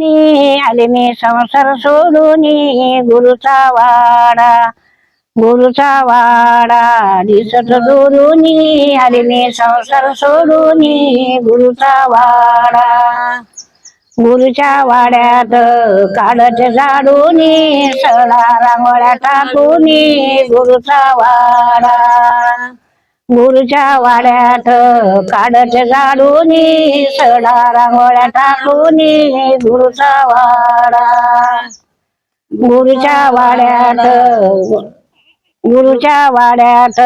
नी आले मी संसार सोडून गुरुचा वाडा गुरुचा वाडा दिसत दुरून आले मी संसार सोडून गुरुचा वाडा. गुरुच्या वाड्यात काढत झाडून सडा रांगोळ्या टाकून गुरुचा वाडा. गुरुच्या वाड्यात काढत झाडून सडा रांगोळ्या टाकून गुरुचा वाडा. गुरुच्या वाड्यात गुरुच्या वाड्यात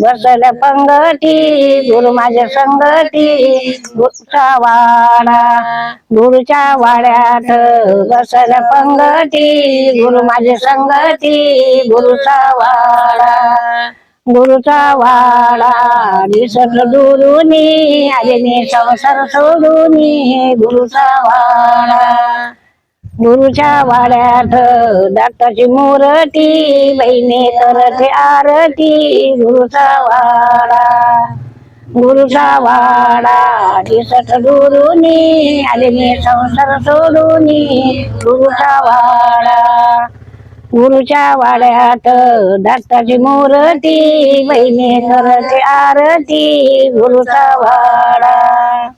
बसल पंगती गुरु माझ्या संगती गुरुचा वाडा. गुरुच्या वाड्यात बसल पंगती गुरु माझ्या संगती गुरुचा वाडा. गुरुचा वाडा दिसत दुरून आले संसार सोडून गुरुचा वाडा. गुरुच्या वाड्यात दाताची मूर्ती बहिणी करते आरती गुरुचा वाडा. गुरुचा वाडा दिसत दुरून आले मी संसार सोडून गुरुचा वाडा. गुरुच्या वाड्यात दत्ताची मूर्ती बहिणी करते आरती गुरुचा वाडा.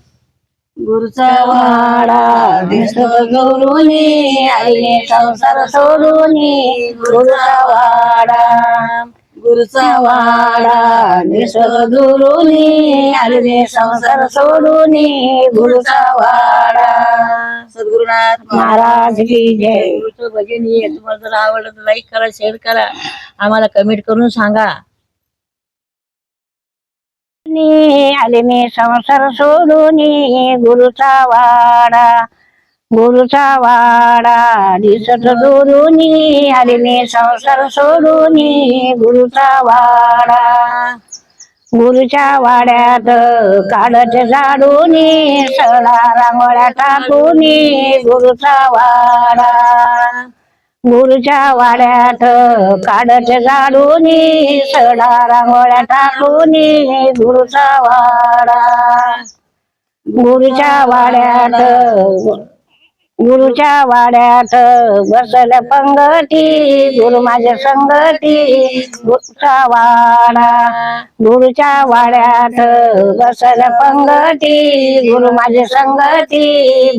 गुरुचा वाडा दिसतो गौरुनी आईने संसार सोडूनी गुरुचा वाडा. गुरुचा वाडा दिसतो गुरुनी आईने संसार सोडूनी गुरुचा वाडा. सद्गुरुनाथ महाराज की जय गुरुचं भजन ये तुम्हाला जर आवडलं तर लाईक करा शेअर करा आम्हाला कमेंट करून सांगा नी आले मी संसार सोडून गुरुचा वाडा गुरुचा वाडा दिसत दुरून आले मी संसार सोडून गुरुचा वाडा गुरुच्या वाड्यात काढत झाडून सडा रांगोळ्या टाकून गुरुचा वाडा. गुरुच्या वाड्यात काढत झाडून सडा रांगोळ्या टाकून गुरुचा वाडा. गुरुच्या वाड्यात गुरुच्या वाड्यात बसल पंगती गुरु माझ्या संगती. गुरुचा वाडा गुरुच्या वाड्यात बसल पंगती गुरु माझ्या संगती.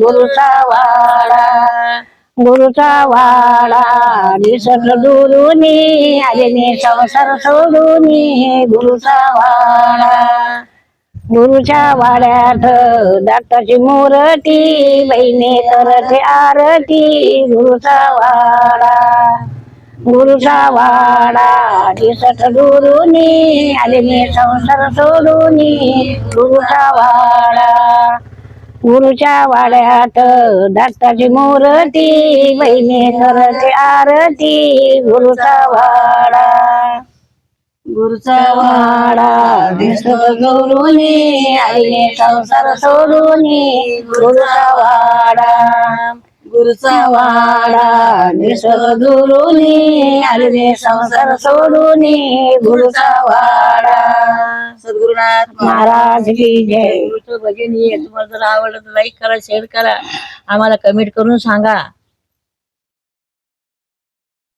गुरुचा वाडा गुरुचा वाडा. दिसत दुरुनी आले मी संसार सोडून गुरुचा वाडा. गुरुच्या वाड्यात दत्ताची मूर्ती बहिणी करते आरती. गुरुचा वाडा गुरुचा वाडा दिसत दुरुनी आले मी संसार सोडून. गुरुचा वाडा गुरुच्या वाड्यात दत्ताची मूर्ती बहिणी करते आरती. गुरुचा वाडा गुरुचा वाडा दिसत गौरुनी आईने संसार सोडून. गुरुचा वाडा गुरुचा वाडा दिसत दुरुनी आईने संसार सोडून. गुरुचा वाडा. सद्गुरुनाथ महाराज. की जय. गुरुचं भजन ये. तुम्हाला जर आवडलं तर लाईक करा शेअर करा. आम्हाला कमेंट करून सांगा.